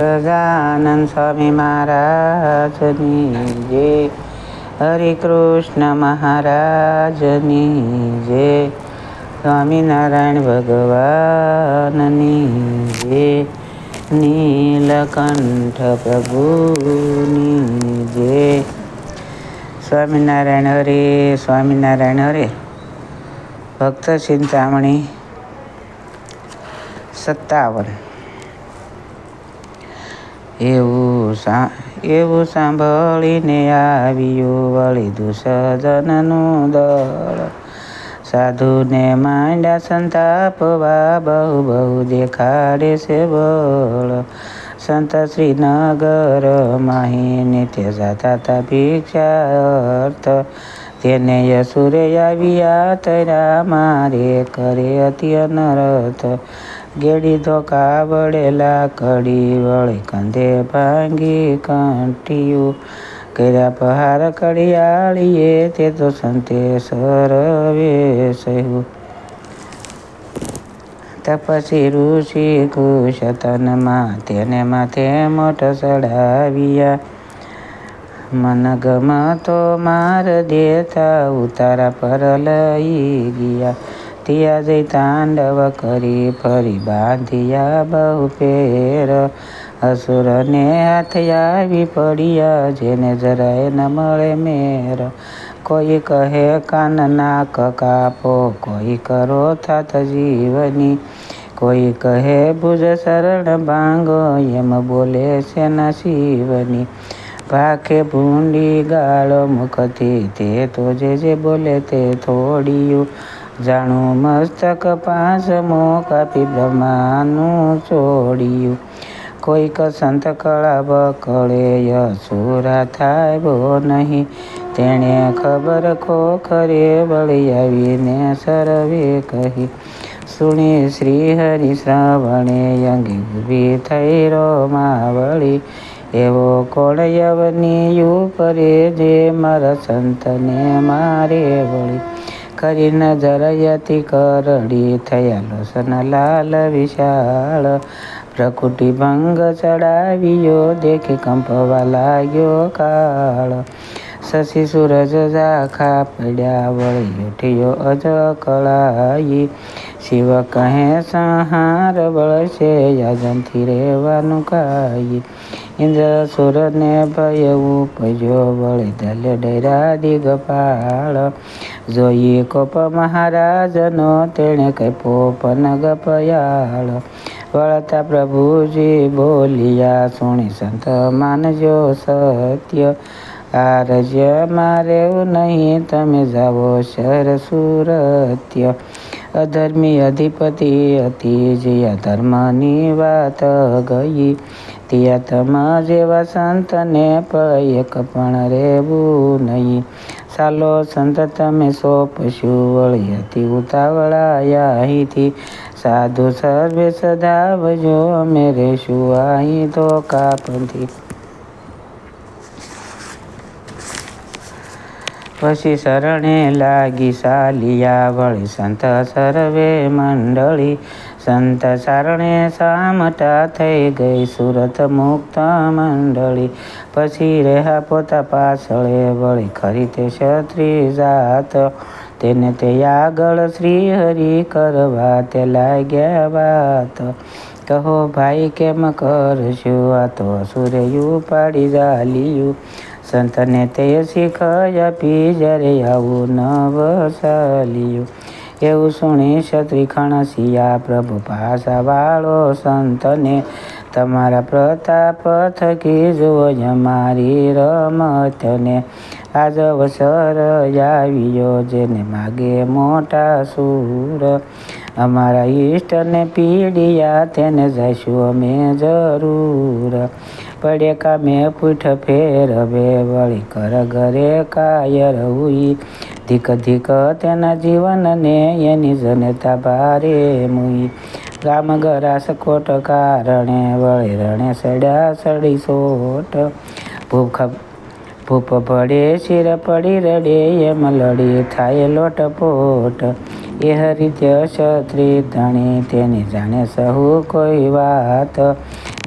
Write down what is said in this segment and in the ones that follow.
સજાનંદ સ્વામી મહારાજની જય હરે કૃષ્ણ મહારાજની જય સ્વામિનારાયણ ભગવાનની જય નીલકંઠ પ્રભુની જય સ્વામિનારાયણ હરે સ્વામિનારાયણ હરે ભક્ત ચિંતામણી સત્તાવન એવું એવું સાંભળીને આવ્યું વળી દુસજનનું દળ. સાધુને માંડ્યા સંતાપવા બહુ બહુ દેખાડે છે બળ સંત શ્રીનગર માહી નિત્ય જાતા તા ભિક્ષા અર્થ તેને યસુરે આવ્યા તરા મારે કરે અતિ અનરથ. ગેડી તો કાબડેલા કડી વળી કંધે ભાંગી કંઠિયું કર્યા પહાર કડિયાળીએ તે તો સંતે સરવે સહ્યું તપસી ઋષિ કુશતનમાં તેને માથે મોટ ચડાવ્યા. મન ગમતો માર દેતા ઉતારા પર લઈ ગયા. ત્યાં જઈ તાંડવ કરી ફરી બાંધિયા બહુ પેર અસુરને હાથ આવી પડ્યા જેને જરાય ન મળે મેર. કોઈ કહે કાન નાક કાપો, કોઈ કરો થાત જીવની. કોઈ કહે ભુજ શરણ ભાંગો, એમ બોલે છે ન શિવની. ભાખે ભૂંડી ગાળો મુખથી, તે તો જે જે બોલે તે થોડિયું. જાણું મસ્તક પાંચમો કાપી બ્રહ્માનું છોડ્યું કોઈક સંત કળા બકળે યસુરા થાય બો નહીં. તેણે ખબર ખોખરે વળી આવીને સરવે કહી. સુણી શ્રી હરિ શ્રવણે અંગી ઊભી થઈ રોમાવળી. એવો કોણ યવની ઉપરે જે મારા સંતને મારે વળી કરી નજર યતિ કરડી થયા લોસન લાલ વિશાળ. પ્રકૃતિ ભંગ ચડાવ્યો, દેખી કંપવા લાગ્યો કાળ. શશી સૂરજ ઝાખા પડ્યા, વળી ઉઠ્યો અજ કળાઈ શિવ કહે, સંહાર બળશે યાજનથી રહેવાનું કાઈ. ઇન્દ્ર સુરને ભયવું ઉપજ્યો વળી દલ ડેરા ગપાળ. જોઈ કોપ મહારાજનો, તેણે કપો પન પયાળ વળતા પ્રભુજી બોલિયા, સુણી સંત માનજો સત્ય. આરજ્ય મારે નહીં, તમે જાવો શર સુરત્ય. અધર્મી અધિપતિ હતી જ્યાં ધર્મની વાત ગઈ. ત્યાં તમા જેવા સંતને એક પણ રહેવું નહીં. સાલો સંત, તમે સોંપશું વળી હતી ઉતાવળાયા અહીંથી. સાધુ સર્વે સદાવજો અમે રહેશું અહીં તો કાપથી. પછી શરણે લાગી સાલિયા વળી સંત સર્વે મંડળી. સંત શરણે સામટા થઈ ગઈ. સુરત મુક્ત મંડળી. પછી રહ્યા પોતા પાછળે વળી ખરી તે ક્ષત્રિય જાત. તેને તે આગળ શ્રી હરિ કરવા તે લાગ્યા વાત. કહો ભાઈ, કેમ કરશું? આ તો સુરયું પાડી ઝાલિયું. સંતને તે શીખ આપી જ્યારે આવું નવ ચાલ્યું એવું સુણી ક્ષત્રિખણ સિયા પ્રભુ પાસા વાળો સંતને? તમારા પ્રતાપ થકી જુઓ અમારી રમતને. આજ અવસર આવ્યો જેને માગે મોટા સૂર. અમારા ઈષ્ટને પીડિયા તેને જઈશું અમે જરૂર. પડે કામે પૂઠ ફેરવે, વળી કર ઘરે કાયર હુઈ. ધીક ધીક તેના જીવનને એની જનતા ભારે મુઈ. ગામ ગરાસ કોટ કારણે વળે રણે સડ્યા સડી સોટ. ભૂખ, ભૂપ ભળે, શિર પડી રડે, એમ લડી થાય લોટપોટ એ હરિત્ય છત્રી ધણી, તેની જાણે સહુ કોઈ વાત.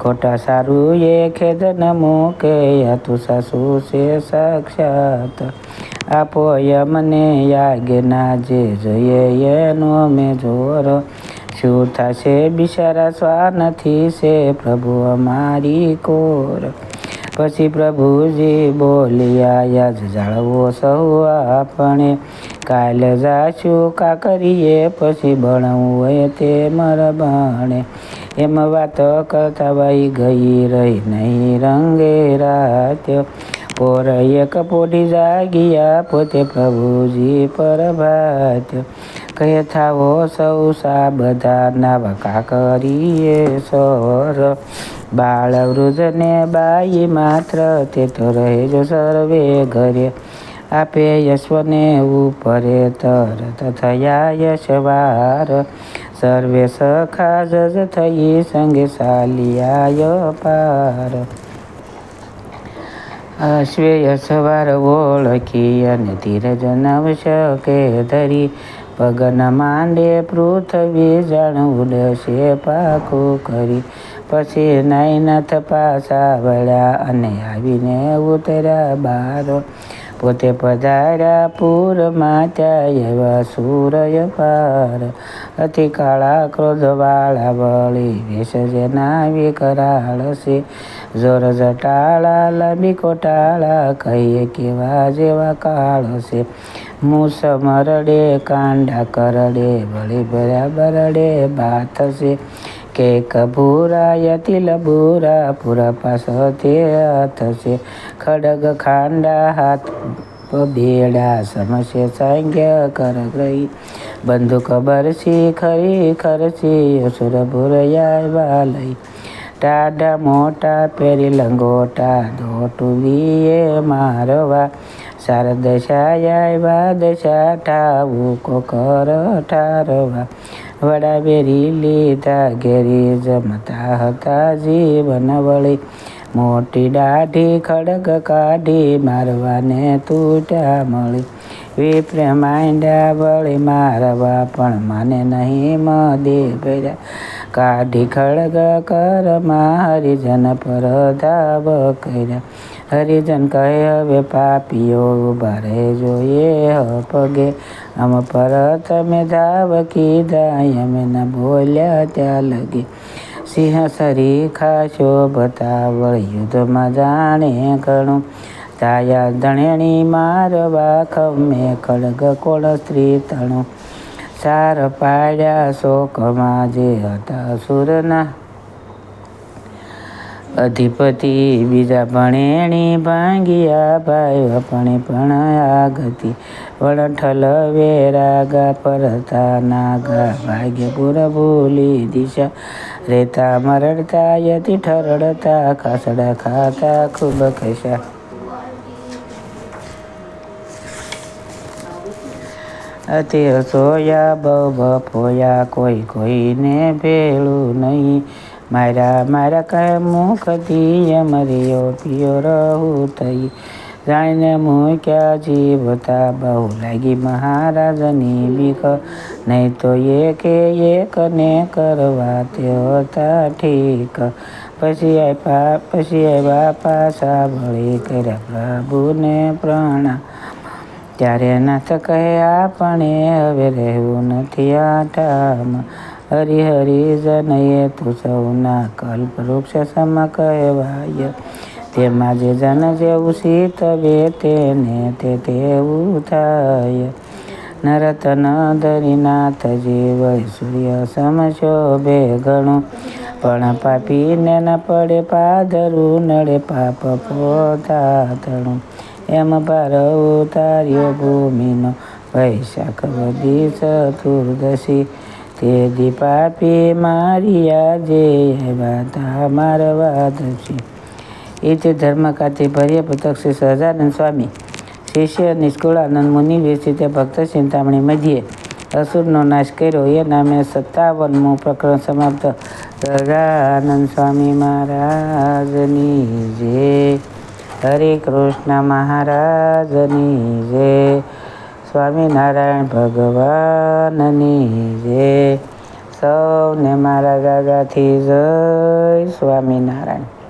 ખોટા સારું એ ખેદ ન મૂકે, તું સાસુ છે સાક્ષાત. આપો યમને યાજ્ઞા જે જોઈએ એનો મેં જોર. શું થશે બિચારા સ્વાનથી છે પ્રભુ અમારી કોર. પછી પ્રભુજી બોલ્યા યાજ જાળવો સૌ આપણે. કાલ જાશું કાકરીએ પછી ભણવું હોય તે મરબાણે એમ વાત કરતા ભાઈ ગઈ રહી નહીં રંગે રાત પોર એક પોઢી જાગ્યા પોતે પ્રભુજી પર ભાત. કહે, થાવો સૌ સા બધા નાવા કાકરીએ સર? બાળ વૃદ્ધને બાઈ માત્ર, તે તો રહેજો સર્વે ઘરે. આપે યશ્વને ઉપરે તરત થયા યશવાર સર્વે સખા જજ થઈ, સંગે સાલિયાય પાર. અશ્વેય સવાર ઓળખી અને ધીરજ નવશ કે ધરી. પગન માંડે પૃથ્વી જણ ઉડશે પાકું કરી. પછી નાઈનાથ પાછા વળ્યા અને આવીને ઉતર્યા બાર. પોતે પધાર્યા પૂર ત્યાં એવા સૂરય પાર. અતિ કાળા ક્રોધવાળા વળી વેશ જેના વિકરાળ છે. જોર જટાળા, લાંબી કોટાળા, કહીએ કેવા જેવા કાળ છે. મૂસ મરડે, કાંડા કરડે, વળી ભર્યા બાત છે કે કભૂરા યતિલ બુરા પૂરા પાસ તે થશે ખડગ ખાંડા હાથ બેડા સમસ્ય સાંગ્ય કર ગઈ બંદૂક બરસી ખરી ખરસી અસુર ભૂરયા લઈ ટાઢા મોટા પેરી લંગોટા દોટુવીએ મારવા શારદ છાયા દશા ઠાવું કોકર ઠારવા વડા બેરી લીધા, ઘેરી જમતા હતા જીવન વળી. મોટી દાઢી ખડગ કાઢી, મારવાને તૂટ્યા મળી. વિપ્ર માંડ્યા વળી મારવા પણ મને નહીં મદે ભર્યા કાઢી ખડગ કર મારી જન પર ધાવ કર્યા. હરિજન કહે, હવે પાપીઓ ઊભા જોઈએ પગે. આમ પર તમે ધાવ કીધા અમે ન બોલ્યા ત્યાં લગી. સિંહ સરી ખાશો બતાવળ યુદ્ધમાં જાણે ઘણું. તાયા ધણેણી મારવા ખમે, ખડગ કોળ સ્ત્રી તણું. સાર પાડ્યા શોકમાં જે હતા સુરના અધિપતિ બીજા ભણેણી ભાંગિયા ભાઈ, વપણે પણ આગતિ વણઠલ વેરાગા પરતા નાગા. ભાગ્યપુર ભૂલી દિશા. રેતા મરડતા યતિ ઠરડતા, ખાસડા ખાતા ખૂબ ખસા. અતિ સોયા બબ ફોયા કોઈ કોઈને ભેળું નહીં. મારા મારા કહે મુખથી મરિયો પિયો રહું થઈ જાણીને મૂક્યા જીવતા બહુ લાગી મહારાજની બીક. નહીં તો એક એકને કરવા તે હતા ઠીક. પછી આપ્યા પછી આવ્યા પાછા ભળી કર્યા પ્રભુને પ્રણામ ત્યારે નાથ કહે, આપણે હવે રહેવું નથી આઠામાં હરિહરિ જનયે તું સૌના કલ્પ વૃક્ષ સમ કહેવાય તેમાં જે જન જેવું શીતવે તેને તે તેવું થાય. નરતન ધરીનાથ જીવ સૂર્ય સમશોભે ઘણું પણ પાપીને ન પડે પાધરું, નડે પાપ પોતાતણું એમ પાર ઉતાર્યો ભૂમિનો વૈશાખ વધી ચતુર્દશી. તે દીપાપી મારિયા જે આવ્યા મારવા છે. એ તે ધર્મકાથી ભર્ય પુતક શ્રી સહજાનંદ સ્વામી. શિષ્ય નિષ્કુળાનંદ મુનિ વિરચિત ભક્ત ચિંતામણી મધ્યે અસુરનો નાશ કર્યો. એ નામે સત્તાવનમું પ્રકરણ સમાપ્ત. સહજાનંદ સ્વામી મહારાજની જય. હરે કૃષ્ણ મહારાજની જય. સ્વામિનારાયણ ભગવાનની જય સૌને મારા ગાગાથી જય સ્વામિનારાયણ.